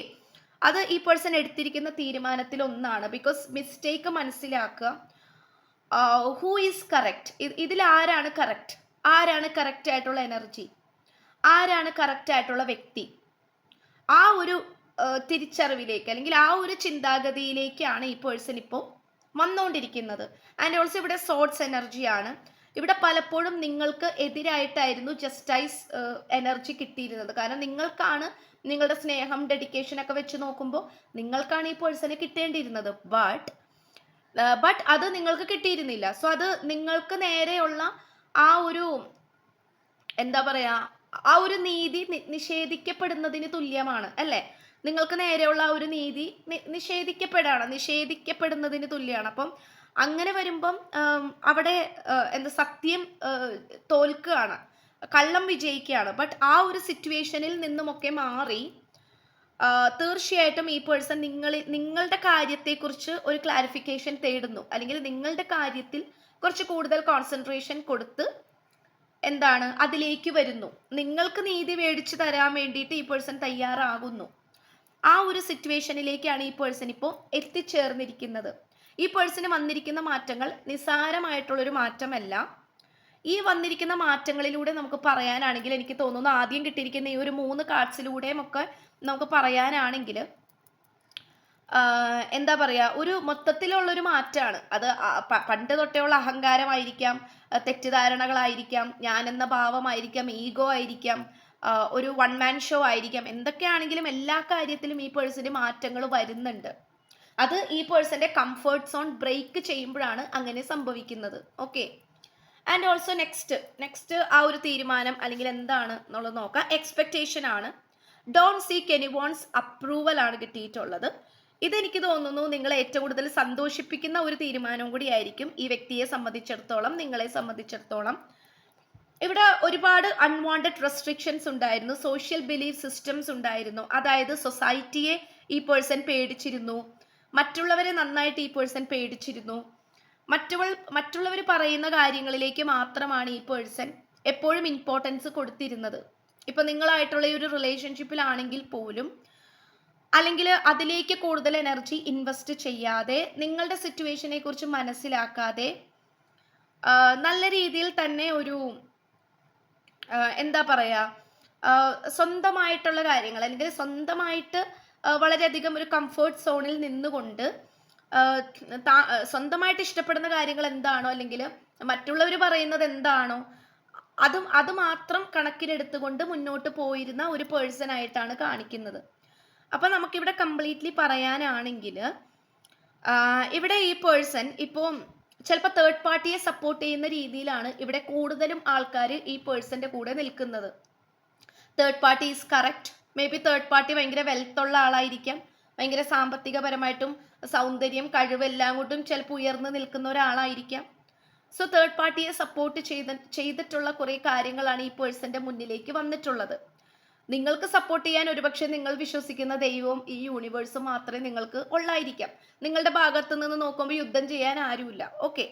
അത് ഈ പേഴ്സൺ എടുത്തിരിക്കുന്ന തീരുമാനത്തിൽ ഒന്നാണ്. ബിക്കോസ് മിസ്റ്റേക്ക് മനസ്സിലാക്കുക. ഹൂ ഈസ് കറക്റ്റ് ഇതിൽ ആരാണ് കറക്റ്റ് ആരാണ് കറക്റ്റ് ആയിട്ടുള്ള എനർജി ആരാണ് കറക്റ്റ് ആയിട്ടുള്ള വ്യക്തി? ആ ഒരു തിരിച്ചറിവിലേക്ക് അല്ലെങ്കിൽ ആ ഒരു ചിന്താഗതിയിലേക്കാണ് ഈ പേഴ്സൺ ഇപ്പോൾ വന്നുകൊണ്ടിരിക്കുന്നത്. ആൻഡ് ഓൾസോ ഇവിടെ സോട്ട്സ് എനർജിയാണ് ഇവിടെ പലപ്പോഴും നിങ്ങൾക്ക് എതിരായിട്ടായിരുന്നു ജസ്റ്റൈസ് എനർജി കിട്ടിയിരുന്നത്. കാരണം നിങ്ങൾക്കാണ് നിങ്ങളുടെ സ്നേഹം ഡെഡിക്കേഷൻ ഒക്കെ വെച്ച് നോക്കുമ്പോൾ നിങ്ങൾക്കാണ് ഈ പേഴ്സണെ കിട്ടേണ്ടിയിരുന്നത്. ബട്ട് ബട്ട് അത് നിങ്ങൾക്ക് കിട്ടിയിരുന്നില്ല. സോ അത് നിങ്ങൾക്ക് നേരെയുള്ള ആ ഒരു എന്താ പറയാ ആ ഒരു നീതി നിഷേധിക്കപ്പെടുന്നതിന് തുല്യമാണ്. അല്ലേ? നിങ്ങൾക്ക് നേരെയുള്ള ആ ഒരു നീതി നിഷേധിക്കപ്പെടാണ് നിഷേധിക്കപ്പെടുന്നതിന് തുല്യമാണ് അപ്പം അങ്ങനെ വരുമ്പം അവിടെ എന്താ സത്യം തോൽക്കുകയാണ്. കള്ളം വിജയിക്കുകയാണ്. ബട്ട് ആ ഒരു സിറ്റുവേഷനിൽ നിന്നുമൊക്കെ മാറി തീർച്ചയായിട്ടും ഈ പേഴ്സൺ നിങ്ങൾ നിങ്ങളുടെ കാര്യത്തെക്കുറിച്ച് ഒരു ക്ലാരിഫിക്കേഷൻ തേടുന്നു. അല്ലെങ്കിൽ നിങ്ങളുടെ കാര്യത്തിൽ കുറച്ച് കൂടുതൽ കോൺസെൻട്രേഷൻ കൊടുത്ത് എന്താണ് അതിലേക്ക് വരുന്നു. നിങ്ങൾക്ക് നീതി മേടിച്ചു തരാൻ വേണ്ടിയിട്ട് ഈ പേഴ്സൺ തയ്യാറാകുന്നു. ആ ഒരു സിറ്റുവേഷനിലേക്കാണ് ഈ പേഴ്സൺ ഇപ്പോൾ എത്തിച്ചേർന്നിരിക്കുന്നത്. ഈ പേഴ്സണ് വന്നിരിക്കുന്ന മാറ്റങ്ങൾ നിസ്സാരമായിട്ടുള്ളൊരു മാറ്റമല്ല. ഈ വന്നിരിക്കുന്ന മാറ്റങ്ങളിലൂടെ നമുക്ക് പറയാനാണെങ്കിൽ എനിക്ക് തോന്നുന്നു ആദ്യം കിട്ടിയിരിക്കുന്ന ഈ ഒരു മൂന്ന് കാർഡ്സിലൂടെയും ഒക്കെ നമുക്ക് പറയാനാണെങ്കിൽ എന്താ പറയുക ഒരു മൊത്തത്തിലുള്ളൊരു മാറ്റമാണ് അത് പണ്ട് തൊട്ടേയുള്ള അഹങ്കാരമായിരിക്കാം അഹ് തെറ്റിദ്ധാരണകളായിരിക്കാം ഞാനെന്ന ഭാവമായിരിക്കാം ഈഗോ ആയിരിക്കാം ഒരു വൺ മാൻ ഷോ ആയിരിക്കാം. എന്തൊക്കെയാണെങ്കിലും എല്ലാ കാര്യത്തിലും ഈ പേഴ്സന് മാറ്റങ്ങൾ വരുന്നുണ്ട്. അത് ഈ പേഴ്സന്റെ കംഫർട്ട് സോൺ ബ്രേക്ക് ചെയ്യുമ്പോഴാണ് അങ്ങനെ സംഭവിക്കുന്നത്. Okay and also next next ആ ഒരു തീരുമാനം അല്ലെങ്കിൽ എന്താണ് എന്നുള്ളത് നോക്കാം. എക്സ്പെക്റ്റേഷൻ ആണ്. ഡോൺ സീക്ക് വോൺസ് അപ്രൂവൽ ആണ് കിട്ടിയിട്ടുള്ളത്. ഇതെനിക്ക് തോന്നുന്നു നിങ്ങളെ ഏറ്റവും കൂടുതൽ സന്തോഷിപ്പിക്കുന്ന ഒരു തീരുമാനവും കൂടിയായിരിക്കും ഈ വ്യക്തിയെ സംബന്ധിച്ചിടത്തോളം നിങ്ങളെ സംബന്ധിച്ചിടത്തോളം. ഇവിടെ ഒരുപാട് അൺവാണ്ടഡ് റെസ്ട്രിക്ഷൻസ് ഉണ്ടായിരുന്നു. സോഷ്യൽ ബിലീഫ് സിസ്റ്റംസ് ഉണ്ടായിരുന്നു. അതായത് സൊസൈറ്റിയെ ഈ പേഴ്സൺ പേടിച്ചിരുന്നു. മറ്റുള്ളവരെ നന്നായിട്ട് ഈ പേഴ്സൺ പേടിച്ചിരുന്നു. മറ്റുള്ള മറ്റുള്ളവർ പറയുന്ന കാര്യങ്ങളിലേക്ക് മാത്രമാണ് ഈ പേഴ്സൺ എപ്പോഴും ഇമ്പോർട്ടൻസ് കൊടുത്തിരുന്നത്. ഇപ്പം നിങ്ങളായിട്ടുള്ള ഒരു റിലേഷൻഷിപ്പിലാണെങ്കിൽ പോലും അല്ലെങ്കിൽ അതിലേക്ക് കൂടുതൽ എനർജി ഇൻവെസ്റ്റ് ചെയ്യാതെ നിങ്ങളുടെ സിറ്റുവേഷനെ കുറിച്ച് മനസ്സിലാക്കാതെ നല്ല രീതിയിൽ തന്നെ ഒരു എന്താ പറയാ? സ്വന്തമായിട്ടുള്ള കാര്യങ്ങൾ അല്ലെങ്കിൽ സ്വന്തമായിട്ട് വളരെയധികം ഒരു കംഫേർട്ട് സോണിൽ നിന്നുകൊണ്ട് സ്വന്തമായിട്ട് ഇഷ്ടപ്പെടുന്ന കാര്യങ്ങൾ എന്താണോ അല്ലെങ്കിൽ മറ്റുള്ളവർ പറയുന്നത് എന്താണോ അതും അത് മാത്രം കണക്കിലെടുത്തുകൊണ്ട് മുന്നോട്ട് പോയിരുന്ന ഒരു പേഴ്സൺ ആയിട്ടാണ് കാണിക്കുന്നത്. അപ്പൊ നമുക്കിവിടെ കംപ്ലീറ്റ്ലി പറയാനാണെങ്കിൽ ഇവിടെ ഈ പേഴ്സൺ ഇപ്പോൾ ചിലപ്പോൾ തേർഡ് പാർട്ടിയെ സപ്പോർട്ട് ചെയ്യുന്ന രീതിയിലാണ് ഇവിടെ കൂടുതലും ആൾക്കാർ ഈ പേഴ്സന്റെ കൂടെ നിൽക്കുന്നത്. Third party is correct may be third party ഭയങ്കര വെൽത്തുള്ള ആളായിരിക്കാം. ഭയങ്കര സാമ്പത്തികപരമായിട്ടും സൗന്ദര്യം കഴിവെല്ലാം കൊണ്ടും ചിലപ്പോൾ ഉയർന്നു നിൽക്കുന്ന ഒരാളായിരിക്കാം. സോ തേർഡ് പാർട്ടിയെ സപ്പോർട്ട് ചെയ്ത ചെയ്തിട്ടുള്ള കുറേ കാര്യങ്ങളാണ് ഈ പേഴ്സന്റെ മുന്നിലേക്ക് വന്നിട്ടുള്ളത്. നിങ്ങൾക്ക് സപ്പോർട്ട് ചെയ്യാൻ ഒരുപക്ഷെ നിങ്ങൾ വിശ്വസിക്കുന്ന ദൈവവും ഈ യൂണിവേഴ്സും മാത്രമേ നിങ്ങൾക്ക് ഉള്ളായിരിക്കാം നിങ്ങളുടെ ഭാഗത്ത് നിന്ന് നോക്കുമ്പോൾ യുദ്ധം ചെയ്യാൻ ആരുമില്ല. ഓക്കെ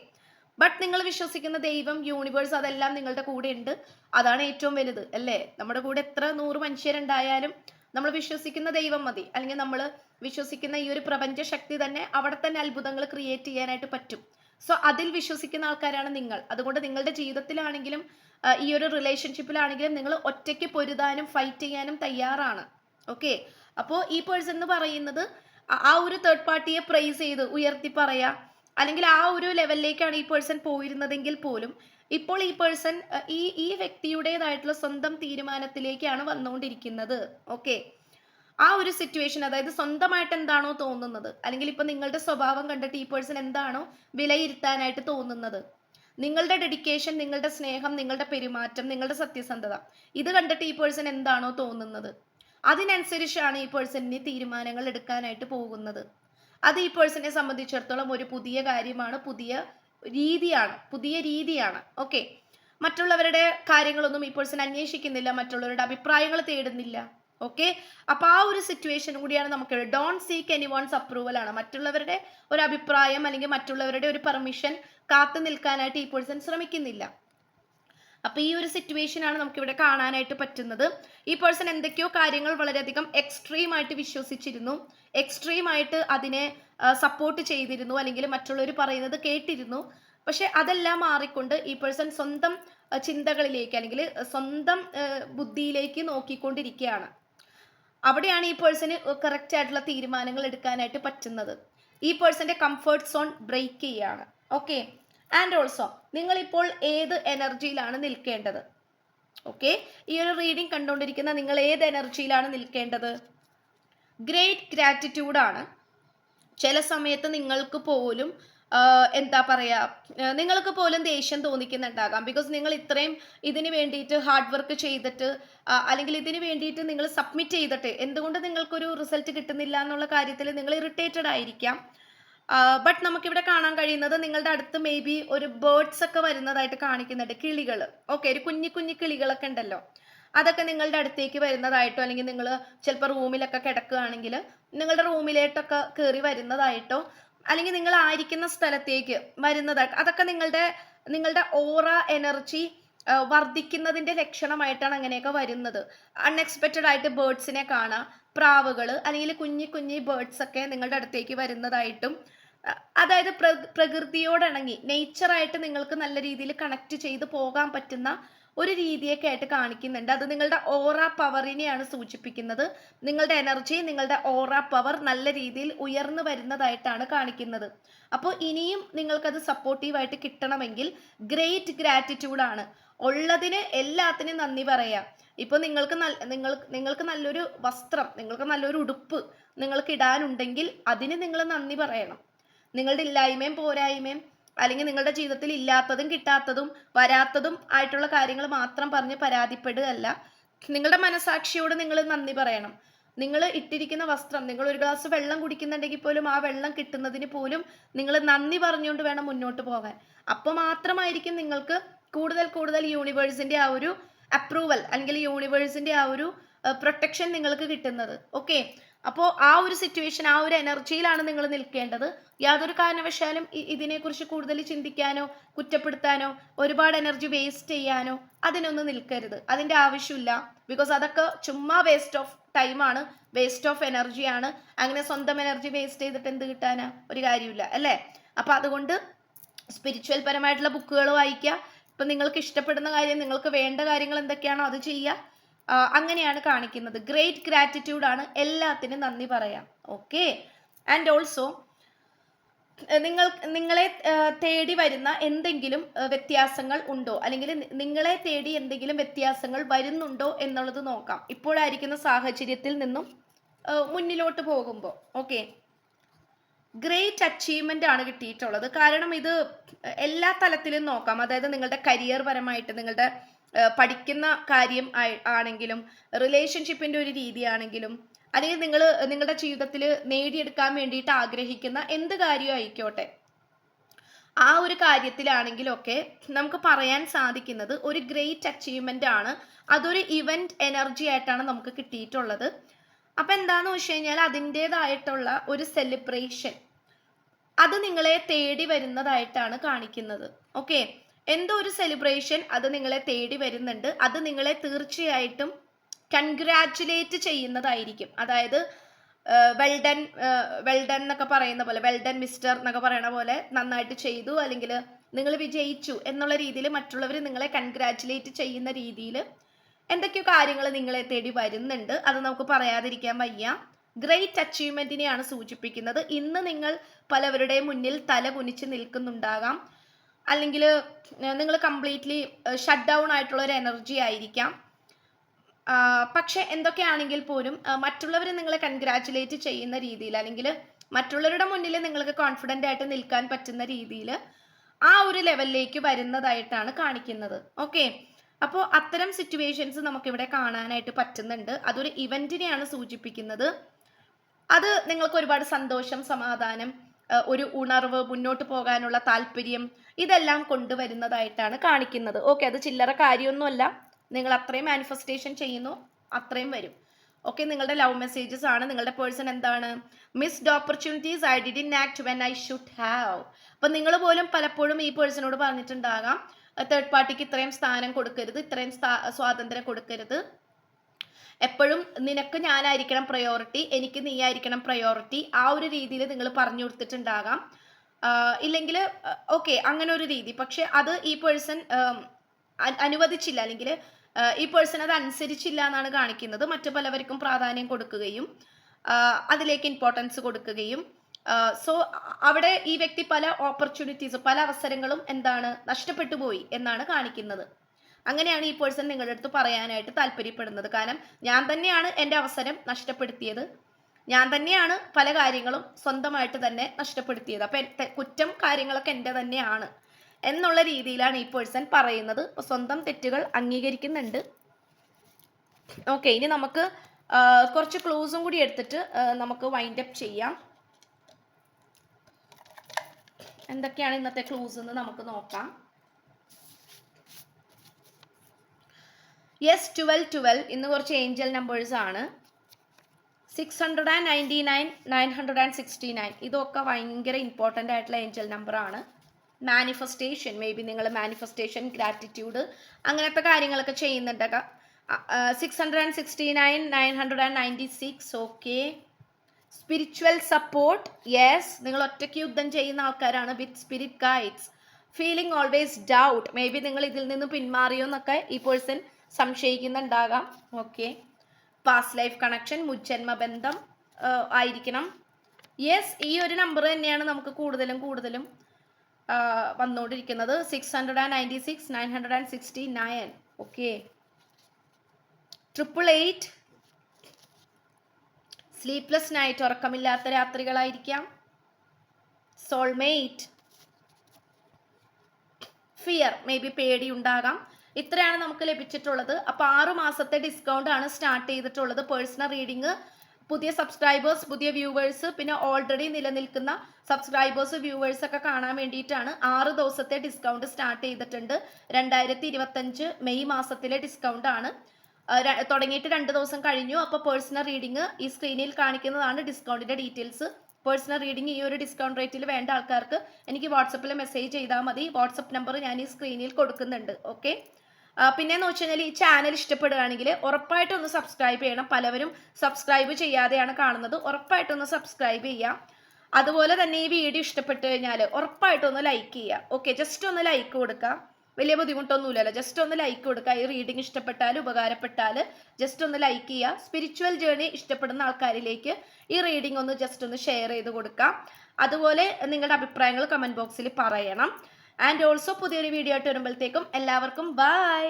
ബട്ട് നിങ്ങൾ വിശ്വസിക്കുന്ന ദൈവം യൂണിവേഴ്സ് അതെല്ലാം നിങ്ങളുടെ കൂടെ ഉണ്ട്. അതാണ് ഏറ്റവും വലുത് അല്ലേ? നമ്മുടെ കൂടെ എത്ര നൂറ് മനുഷ്യരുണ്ടായാലും നമ്മൾ വിശ്വസിക്കുന്ന ദൈവം മതി. അല്ലെങ്കിൽ നമ്മൾ വിശ്വസിക്കുന്ന ഈ ഒരു പ്രപഞ്ച ശക്തി തന്നെ അവിടെ തന്നെ അത്ഭുതങ്ങൾ ക്രിയേറ്റ് ചെയ്യാനായിട്ട് പറ്റും. സോ അതിൽ വിശ്വസിക്കുന്ന ആൾക്കാരാണ് നിങ്ങൾ. അതുകൊണ്ട് നിങ്ങളുടെ ജീവിതത്തിലാണെങ്കിലും ഈ ഒരു റിലേഷൻഷിപ്പിലാണെങ്കിലും നിങ്ങൾ ഒറ്റയ്ക്ക് പൊരുതാനും ഫൈറ്റ് ചെയ്യാനും തയ്യാറാണ്. ഓക്കെ അപ്പോൾ ഈ പേഴ്സൺ എന്ന് പറയുന്നത് ആ- ഒരു തേർഡ് പാർട്ടിയെ പ്രൈസ് ചെയ്ത് ഉയർത്തി പറയാ അല്ലെങ്കിൽ ആ ഒരു ലെവലിലേക്കാണ് ഈ പേഴ്സൺ പോയിരുന്നതെങ്കിൽ പോലും ഇപ്പോൾ ഈ പേഴ്സൺ ഈ ഈ വ്യക്തിയുടേതായിട്ടുള്ള സ്വന്തം തീരുമാനത്തിലേക്കാണ് വന്നുകൊണ്ടിരിക്കുന്നത്. ഓക്കെ ആ ഒരു സിറ്റുവേഷൻ അതായത് സ്വന്തമായിട്ട് എന്താണോ തോന്നുന്നത്? അല്ലെങ്കിൽ ഇപ്പൊ നിങ്ങളുടെ സ്വഭാവം കണ്ടിട്ട് ഈ പേഴ്സൺ എന്താണോ വിലയിരുത്താനായിട്ട് തോന്നുന്നത്? നിങ്ങളുടെ ഡെഡിക്കേഷൻ നിങ്ങളുടെ സ്നേഹം നിങ്ങളുടെ പെരുമാറ്റം നിങ്ങളുടെ സത്യസന്ധത ഇത് കണ്ടിട്ട് ഈ പേഴ്സൺ എന്താണോ തോന്നുന്നത്? അതിനനുസരിച്ചാണ് ഈ പേഴ്സണിന് തീരുമാനങ്ങൾ എടുക്കാനായിട്ട് പോകുന്നത്. അത് ഈ പേഴ്സണെ സംബന്ധിച്ചിടത്തോളം ഒരു പുതിയ കാര്യമാണ് പുതിയ രീതിയാണ് പുതിയ രീതിയാണ്. ഓക്കെ മറ്റുള്ളവരുടെ കാര്യങ്ങളൊന്നും ഈ പേഴ്സൺ അന്വേഷിക്കുന്നില്ല മറ്റുള്ളവരുടെ അഭിപ്രായങ്ങൾ തേടുന്നില്ല. ഓക്കെ അപ്പൊ ആ ഒരു സിറ്റുവേഷൻ കൂടിയാണ് നമുക്ക് don't seek any one's approval ആണ്. മറ്റുള്ളവരുടെ ഒരു അഭിപ്രായം അല്ലെങ്കിൽ മറ്റുള്ളവരുടെ ഒരു പെർമിഷൻ കാത്തു നിൽക്കാനായിട്ട് ഈ പേഴ്സൺ ശ്രമിക്കുന്നില്ല. അപ്പൊ ഈ ഒരു സിറ്റുവേഷൻ ആണ് നമുക്ക് ഇവിടെ കാണാനായിട്ട് പറ്റുന്നത്. ഈ പേഴ്സൺ എന്തൊക്കെയോ കാര്യങ്ങൾ വളരെയധികം എക്സ്ട്രീം ആയിട്ട് വിശ്വസിച്ചിരുന്നു. എക്സ്ട്രീം ആയിട്ട് അതിനെ സപ്പോർട്ട് ചെയ്തിരുന്നു. അല്ലെങ്കിൽ മറ്റുള്ളവർ പറയുന്നത് കേട്ടിരുന്നു. പക്ഷെ അതെല്ലാം മാറിക്കൊണ്ട് ഈ പേഴ്സൺ സ്വന്തം ചിന്തകളിലേക്ക് അല്ലെങ്കിൽ സ്വന്തം ബുദ്ധിയിലേക്ക് നോക്കിക്കൊണ്ടിരിക്കുകയാണ്. അവിടെയാണ് ഈ പേഴ്സണ് കറക്റ്റ് ആയിട്ടുള്ള തീരുമാനങ്ങൾ എടുക്കാനായിട്ട് പറ്റുന്നത്. ഈ പേഴ്സന്റെ കംഫർട്ട് സോൺ ബ്രേക്ക് ചെയ്യാണ്. ഓക്കെ ആൻഡ് ഓൾസോ നിങ്ങളിപ്പോൾ ഏത് എനർജിയിലാണ് നിൽക്കേണ്ടത്? ഓക്കെ ഈ ഒരു റീഡിംഗ് കണ്ടുകൊണ്ടിരിക്കുന്ന നിങ്ങൾ ഏത് എനർജിയിലാണ് നിൽക്കേണ്ടത്? ഗ്രേറ്റ് ഗ്രാറ്റിറ്റ്യൂഡാണ് ചില സമയത്ത് നിങ്ങൾക്ക് പോലും എന്താ പറയുക നിങ്ങൾക്ക് പോലും ദേഷ്യം തോന്നിക്കുന്നുണ്ടാകാം. ബിക്കോസ് നിങ്ങൾ ഇത്രയും ഇതിന് വേണ്ടിയിട്ട് ഹാർഡ് വർക്ക് ചെയ്തിട്ട് അല്ലെങ്കിൽ ഇതിന് വേണ്ടിയിട്ട് നിങ്ങൾ സബ്മിറ്റ് ചെയ്തിട്ട് എന്തുകൊണ്ട് നിങ്ങൾക്കൊരു റിസൾട്ട് കിട്ടുന്നില്ല എന്നുള്ള കാര്യത്തിൽ നിങ്ങൾ ഇറിറ്റേറ്റഡ് ആയിരിക്കാം. ബട്ട് നമുക്കിവിടെ കാണാൻ കഴിയുന്നത് നിങ്ങളുടെ അടുത്ത് മേ ബി ഒരു ബേർഡ്സ് ഒക്കെ വരുന്നതായിട്ട് കാണിക്കുന്നുണ്ട് കിളികൾ ഓക്കെ ഒരു കുഞ്ഞി കുഞ്ഞി കിളികളൊക്കെ ഉണ്ടല്ലോ. അതൊക്കെ നിങ്ങളുടെ അടുത്തേക്ക് വരുന്നതായിട്ടോ അല്ലെങ്കിൽ നിങ്ങൾ ചിലപ്പോൾ റൂമിലൊക്കെ കിടക്കുകയാണെങ്കിൽ നിങ്ങളുടെ റൂമിലേട്ടൊക്കെ കയറി വരുന്നതായിട്ടോ അല്ലെങ്കിൽ നിങ്ങൾ ആയിരിക്കുന്ന സ്ഥലത്തേക്ക് വരുന്നത്. അതൊക്കെ നിങ്ങളുടെ നിങ്ങളുടെ ഓറ എനർജി വർദ്ധിക്കുന്നതിന്റെ ലക്ഷണമായിട്ടാണ് അങ്ങനെയൊക്കെ വരുന്നത്. അൺഎക്സ്പെക്റ്റഡ് ആയിട്ട് ബേർഡ്സിനെ കാണാം. പ്രാവുകൾ അല്ലെങ്കിൽ കുഞ്ഞി കുഞ്ഞി ബേർഡ്സ് ഒക്കെ നിങ്ങളുടെ അടുത്തേക്ക് വരുന്നതായിട്ടും അതായത് പ്ര- പ്രകൃതിയോടിണങ്ങി നേച്ചറായിട്ട് നിങ്ങൾക്ക് നല്ല രീതിയിൽ കണക്ട് ചെയ്ത് പോകാൻ പറ്റുന്ന ഒരു രീതിയൊക്കെ ആയിട്ട് കാണിക്കുന്നുണ്ട്. അത് നിങ്ങളുടെ ഓറ പവറിനെയാണ് സൂചിപ്പിക്കുന്നത്. നിങ്ങളുടെ എനർജി നിങ്ങളുടെ ഓറ പവർ നല്ല രീതിയിൽ ഉയർന്നു വരുന്നതായിട്ടാണ് കാണിക്കുന്നത്. അപ്പോൾ ഇനിയും നിങ്ങൾക്കത് സപ്പോർട്ടീവായിട്ട് കിട്ടണമെങ്കിൽ ഗ്രേറ്റ് ഗ്രാറ്റിറ്റ്യൂഡ് ആണ്. ഉള്ളതിന് എല്ലാത്തിനും നന്ദി പറയാം. ഇപ്പൊ നിങ്ങൾക്ക് നല്ല നിങ്ങൾ നിങ്ങൾക്ക് നല്ലൊരു വസ്ത്രം നിങ്ങൾക്ക് നല്ലൊരു ഉടുപ്പ് നിങ്ങൾക്ക് ഇടാനുണ്ടെങ്കിൽ അതിന് നിങ്ങൾ നന്ദി പറയണം. നിങ്ങളുടെ ഇല്ലായ്മയും പോരായ്മയും അല്ലെങ്കിൽ നിങ്ങളുടെ ജീവിതത്തിൽ ഇല്ലാത്തതും കിട്ടാത്തതും വരാത്തതും ആയിട്ടുള്ള കാര്യങ്ങൾ മാത്രം പറഞ്ഞ് പരാതിപ്പെടുകയല്ല. നിങ്ങളുടെ മനസാക്ഷിയോട് നിങ്ങൾ നന്ദി പറയണം. നിങ്ങൾ ഇട്ടിരിക്കുന്ന വസ്ത്രം നിങ്ങൾ ഒരു ഗ്ലാസ് വെള്ളം കുടിക്കുന്നുണ്ടെങ്കിൽ പോലും ആ വെള്ളം കിട്ടുന്നതിന് പോലും നിങ്ങൾ നന്ദി പറഞ്ഞുകൊണ്ട് വേണം മുന്നോട്ട് പോകാൻ. അപ്പോൾ മാത്രമായിരിക്കും നിങ്ങൾക്ക് കൂടുതൽ കൂടുതൽ യൂണിവേഴ്സിന്റെ ആ ഒരു അപ്രൂവൽ അല്ലെങ്കിൽ യൂണിവേഴ്സിന്റെ ആ ഒരു പ്രൊട്ടക്ഷൻ നിങ്ങൾക്ക് കിട്ടുന്നത്. ഓക്കെ? അപ്പോൾ ആ ഒരു സിറ്റുവേഷൻ ആ ഒരു എനർജിയിലാണ് നിങ്ങൾ നിൽക്കേണ്ടത്. യാതൊരു കാരണവശാലും ഇതിനെക്കുറിച്ച് കൂടുതൽ ചിന്തിക്കാനോ കുറ്റപ്പെടുത്താനോ ഒരുപാട് എനർജി വേസ്റ്റ് ചെയ്യാനോ അതിനൊന്നും നിൽക്കരുത്. അതിന്റെ ആവശ്യമില്ല. ബിക്കോസ് അതൊക്കെ ചുമ്മാ വേസ്റ്റ് ഓഫ് ടൈമാണ് വേസ്റ്റ് ഓഫ് എനർജിയാണ് അങ്ങനെ സ്വന്തം എനർജി വേസ്റ്റ് ചെയ്തിട്ട് എന്ത് കിട്ടാനാ? ഒരു കാര്യമില്ല അല്ലേ? അപ്പം അതുകൊണ്ട് സ്പിരിച്വൽ പരമായിട്ടുള്ള ബുക്കുകൾ വായിക്കുക. ഇപ്പം നിങ്ങൾക്ക് ഇഷ്ടപ്പെടുന്ന കാര്യം നിങ്ങൾക്ക് വേണ്ട കാര്യങ്ങൾ എന്തൊക്കെയാണോ അത് ചെയ്യുക. അങ്ങനെയാണ് കാണിക്കുന്നത്. ഗ്രേറ്റ് ഗ്രാറ്റിറ്റ്യൂഡ് ആണ്. എല്ലാത്തിനും നന്ദി പറയാം. ഓക്കെ ആൻഡ് ഓൾസോ നിങ്ങൾ നിങ്ങളെ തേടി വരുന്ന എന്തെങ്കിലും വ്യത്യാസങ്ങൾ ഉണ്ടോ? അല്ലെങ്കിൽ നിങ്ങളെ തേടി എന്തെങ്കിലും വ്യത്യാസങ്ങൾ വരുന്നുണ്ടോ എന്നുള്ളത് നോക്കാം. ഇപ്പോഴായിരിക്കുന്ന സാഹചര്യത്തിൽ നിന്നും മുന്നിലോട്ട് പോകുമ്പോൾ. ഓക്കെ ഗ്രേറ്റ് അച്ചീവ്മെന്റ് ആണ് കിട്ടിയിട്ടുള്ളത്. കാരണം ഇത് എല്ലാ തലത്തിലും നോക്കാം. അതായത് നിങ്ങളുടെ കരിയർ പരമായിട്ട് നിങ്ങളുടെ പഠിക്കുന്ന കാര്യം ആണെങ്കിലും റിലേഷൻഷിപ്പിന്റെ ഒരു രീതിയാണെങ്കിലും അല്ലെങ്കിൽ നിങ്ങൾ നിങ്ങളുടെ ജീവിതത്തിൽ നേടിയെടുക്കാൻ വേണ്ടിയിട്ട് ആഗ്രഹിക്കുന്ന എന്ത് കാര്യവും ആയിക്കോട്ടെ. ആ ഒരു കാര്യത്തിലാണെങ്കിലൊക്കെ നമുക്ക് പറയാൻ സാധിക്കുന്നത് ഒരു ഗ്രേറ്റ് അച്ചീവ്മെന്റ് ആണ്. അതൊരു ഇവന്റ് എനർജി ആയിട്ടാണ് നമുക്ക് കിട്ടിയിട്ടുള്ളത്. അപ്പൊ എന്താന്ന് വെച്ച് കഴിഞ്ഞാൽ അതിന്റെതായിട്ടുള്ള ഒരു സെലിബ്രേഷൻ അത് നിങ്ങളെ തേടി വരുന്നതായിട്ടാണ് കാണിക്കുന്നത്. ഓക്കെ എന്തോ ഒരു സെലിബ്രേഷൻ അത് നിങ്ങളെ തേടി വരുന്നുണ്ട്. അത് നിങ്ങളെ തീർച്ചയായിട്ടും കൺഗ്രാറ്റുലേറ്റ് ചെയ്യുന്നതായിരിക്കും. അതായത് വെൽഡൻ വെൽഡൻ എന്നൊക്കെ പറയുന്ന പോലെ വെൽഡൻ മിസ്റ്റർ എന്നൊക്കെ പറയുന്ന പോലെ നന്നായിട്ട് ചെയ്തു അല്ലെങ്കിൽ നിങ്ങൾ വിജയിച്ചു എന്നുള്ള രീതിയിൽ മറ്റുള്ളവർ നിങ്ങളെ കൺഗ്രാറ്റുലേറ്റ് ചെയ്യുന്ന രീതിയിൽ എന്തൊക്കെയോ കാര്യങ്ങൾ നിങ്ങളെ തേടി വരുന്നുണ്ട്. അത് നമുക്ക് പറയാതിരിക്കാൻ വയ്യ. ഗ്രേറ്റ് അച്ചീവ്മെന്റിനെയാണ് സൂചിപ്പിക്കുന്നത്. ഇന്ന് നിങ്ങൾ പലവരുടെ മുന്നിൽ തല കുനിച്ച് നിൽക്കുന്നുണ്ടാകാം. അല്ലെങ്കിൽ നിങ്ങൾ കംപ്ലീറ്റ്ലി ഷട്ട് ഡൗൺ ആയിട്ടുള്ള ഒരു എനർജി ആയിരിക്കാം. പക്ഷെ എന്തൊക്കെയാണെങ്കിൽ പോലും മറ്റുള്ളവർ നിങ്ങളെ കൺഗ്രാറ്റുലേറ്റ് ചെയ്യുന്ന രീതിയിൽ അല്ലെങ്കിൽ മറ്റുള്ളവരുടെ മുന്നിൽ നിങ്ങൾക്ക് കോൺഫിഡന്റ് ആയിട്ട് നിൽക്കാൻ പറ്റുന്ന രീതിയിൽ ആ ഒരു ലെവലിലേക്ക് വരുന്നതായിട്ടാണ് കാണിക്കുന്നത്. ഓക്കെ അപ്പോൾ അത്തരം സിറ്റുവേഷൻസ് നമുക്കിവിടെ കാണാനായിട്ട് പറ്റുന്നുണ്ട്. അതൊരു ഇവന്റിനെയാണ് സൂചിപ്പിക്കുന്നത്. അത് നിങ്ങൾക്ക് ഒരുപാട് സന്തോഷം സമാധാനം ഒരു ഉണർവ് മുന്നോട്ട് പോകാനുള്ള താല്പര്യം ഇതെല്ലാം കൊണ്ടുവരുന്നതായിട്ടാണ് കാണിക്കുന്നത്. ഓക്കെ അത് ചില്ലറ കാര്യമൊന്നുമല്ല. നിങ്ങൾ അത്രയും മാനിഫെസ്റ്റേഷൻ ചെയ്യുന്നു അത്രയും വരും. ഓക്കെ നിങ്ങളുടെ ലവ് മെസ്സേജസ് ആണ്. നിങ്ങളുടെ പേഴ്സൺ എന്താണ്? Missed opportunities I did in act when I should have അപ്പം നിങ്ങൾ പോലും പലപ്പോഴും ഈ പേഴ്സണോട് പറഞ്ഞിട്ടുണ്ടാകാം തേർഡ് പാർട്ടിക്ക് ഇത്രയും സ്ഥാനം കൊടുക്കരുത് ഇത്രയും സ്വാതന്ത്ര്യം കൊടുക്കരുത്. എപ്പോഴും നിനക്ക് ഞാനായിരിക്കണം പ്രയോറിറ്റി എനിക്ക് നീ ആയിരിക്കണം പ്രയോറിറ്റി ആ ഒരു രീതിയിൽ നിങ്ങൾ പറഞ്ഞു കൊടുത്തിട്ടുണ്ടാകാം. ഇല്ലെങ്കിൽ ഓക്കെ അങ്ങനെ ഒരു രീതി. പക്ഷെ അത് ഈ പേഴ്സൺ അനുവദിച്ചില്ല. അല്ലെങ്കിൽ ഈ പേഴ്സൺ അത് അനുസരിച്ചില്ല എന്നാണ് കാണിക്കുന്നത്. മറ്റു പലവർക്കും പ്രാധാന്യം കൊടുക്കുകയും അതിലേക്ക് ഇമ്പോർട്ടൻസ് കൊടുക്കുകയും സോ അവിടെ ഈ വ്യക്തി പല ഓപ്പർച്യൂണിറ്റീസ് പല അവസരങ്ങളും എന്താണ് നഷ്ടപ്പെട്ടു പോയി എന്നാണ് കാണിക്കുന്നത്. അങ്ങനെയാണ് ഈ പേഴ്സൺ നിങ്ങളുടെ അടുത്ത് പറയാനായിട്ട് താല്പര്യപ്പെടുന്നത്. കാരണം ഞാൻ തന്നെയാണ് എന്റെ അവസരം നഷ്ടപ്പെടുത്തിയത്. ഞാൻ തന്നെയാണ് പല കാര്യങ്ങളും സ്വന്തമായിട്ട് തന്നെ നഷ്ടപ്പെടുത്തിയത്. അപ്പം കുറ്റം കാര്യങ്ങളൊക്കെ എന്റെ തന്നെയാണ് എന്നുള്ള രീതിയിലാണ് ഈ പേഴ്സൺ പറയുന്നത്. സ്വന്തം തെറ്റുകൾ അംഗീകരിക്കുന്നുണ്ട്. ഓക്കെ ഇനി നമുക്ക് കുറച്ച് ക്ലൂസും കൂടി എടുത്തിട്ട് നമുക്ക് വൈൻഡ് അപ്പ് ചെയ്യാം. എന്തൊക്കെയാണ് ഇന്നത്തെ ക്ലൂസ് എന്ന് നമുക്ക് നോക്കാം. യെസ് ട്വൽവ് ട്വൽവ് ഇന്ന് കുറച്ച് ഏഞ്ചൽ നമ്പേഴ്സ് ആണ്. Six hundred and ninety nine nine hundred and sixty nine ഇതൊക്കെ ഭയങ്കര ഇമ്പോർട്ടന്റ് ആയിട്ടുള്ള ഏഞ്ചൽ നമ്പറാണ് മാനിഫെസ്റ്റേഷൻ മേ ബി നിങ്ങൾ മാനിഫെസ്റ്റേഷൻ ഗ്രാറ്റിറ്റ്യൂഡ് അങ്ങനത്തെ കാര്യങ്ങളൊക്കെ ചെയ്യുന്നുണ്ടൊക്കെ six hundred and sixty nine nine hundred and ninety six okay spiritual support yes നിങ്ങൾ ഒറ്റയ്ക്ക് യുദ്ധം ചെയ്യുന്ന ആൾക്കാരാണ് with spirit guides feeling always doubt may be നിങ്ങൾ ഇതിൽ നിന്ന് പിന്മാറിയോ എന്നൊക്കെ ഈ പേഴ്സൺ സംശയിക്കുന്നുണ്ടാകാം. ഓക്കെ പാസ്റ്റ് ലൈഫ് കണക്ഷൻ മുജ്ജന്മ ബന്ധം ആയിരിക്കണം. യെസ് ഈ ഒരു നമ്പർ തന്നെയാണ് നമുക്ക് കൂടുതലും കൂടുതലും വന്നുകൊണ്ടിരിക്കുന്നത്. Six hundred and ninety six nine hundred and sixty nine okay triple eight sleepless night ഉറക്കമില്ലാത്ത രാത്രികളായിരിക്കാം. സോൾമേറ്റ് ഫിയർ മേ ബി പേടി ഉണ്ടാകാം ഇത്രയാണ് നമുക്ക് ലഭിച്ചിട്ടുള്ളത്. അപ്പോൾ ആറു മാസത്തെ ഡിസ്കൗണ്ട് ആണ് സ്റ്റാർട്ട് ചെയ്തിട്ടുള്ളത്. പേഴ്സണൽ റീഡിംഗ് പുതിയ സബ്സ്ക്രൈബേഴ്സ് പുതിയ വ്യൂവേഴ്സ് പിന്നെ ഓൾറെഡി നിലനിൽക്കുന്ന സബ്സ്ക്രൈബേഴ്സ് വ്യൂവേഴ്സ് ഒക്കെ കാണാൻ വേണ്ടിയിട്ടാണ് ആറ് ദിവസത്തെ ഡിസ്കൗണ്ട് സ്റ്റാർട്ട് ചെയ്തിട്ടുണ്ട്. രണ്ടായിരത്തി ഇരുപത്തഞ്ച് മെയ് മാസത്തിലെ ഡിസ്കൗണ്ട് ആണ്. തുടങ്ങിയിട്ട് രണ്ട് ദിവസം കഴിഞ്ഞു. അപ്പോൾ പേഴ്സണൽ റീഡിംഗ് ഈ സ്ക്രീനിൽ കാണിക്കുന്നതാണ് ഡിസ്കൗണ്ടിന്റെ ഡീറ്റെയിൽസ് പേഴ്സണൽ റീഡിംഗ് ഈ ഒരു ഡിസ്കൗണ്ട് റേറ്റിൽ വേണ്ട ആൾക്കാർക്ക് എനിക്ക് വാട്സപ്പിൽ മെസ്സേജ് ചെയ്താൽ മതി. വാട്സപ്പ് നമ്പർ ഞാൻ ഈ സ്ക്രീനിൽ കൊടുക്കുന്നുണ്ട്. ഓക്കെ പിന്നെന്ന് വെച്ച് കഴിഞ്ഞാൽ ഈ ചാനൽ ഇഷ്ടപ്പെടുകയാണെങ്കിൽ ഉറപ്പായിട്ടും ഒന്ന് സബ്സ്ക്രൈബ് ചെയ്യണം. പലവരും സബ്സ്ക്രൈബ് ചെയ്യാതെയാണ് കാണുന്നത്. ഉറപ്പായിട്ടും ഒന്ന് സബ്സ്ക്രൈബ് ചെയ്യാം. അതുപോലെ തന്നെ ഈ വീഡിയോ ഇഷ്ടപ്പെട്ടു കഴിഞ്ഞാൽ ഉറപ്പായിട്ടും ഒന്ന് ലൈക്ക് ചെയ്യുക ഓക്കെ ജസ്റ്റ് ഒന്ന് ലൈക്ക് കൊടുക്കാം. വലിയ ബുദ്ധിമുട്ടൊന്നുമില്ലല്ലോ. ജസ്റ്റ് ഒന്ന് ലൈക്ക് കൊടുക്കുക. ഈ റീഡിങ് ഇഷ്ടപ്പെട്ടാൽ ഉപകാരപ്പെട്ടാൽ ജസ്റ്റ് ഒന്ന് ലൈക്ക് ചെയ്യുക സ്പിരിച്വൽ ജേണി ഇഷ്ടപ്പെടുന്ന ആൾക്കാരിലേക്ക് ഈ റീഡിംഗ് ഒന്ന് ജസ്റ്റ് ഒന്ന് ഷെയർ ചെയ്ത് കൊടുക്കാം. അതുപോലെ നിങ്ങളുടെ അഭിപ്രായങ്ങൾ കമന്റ് ബോക്സിൽ പറയണം. ആൻഡ് ഓൾസോ പുതിയൊരു വീഡിയോ ആയിട്ട് വരുമ്പോഴത്തേക്കും എല്ലാവർക്കും ബൈ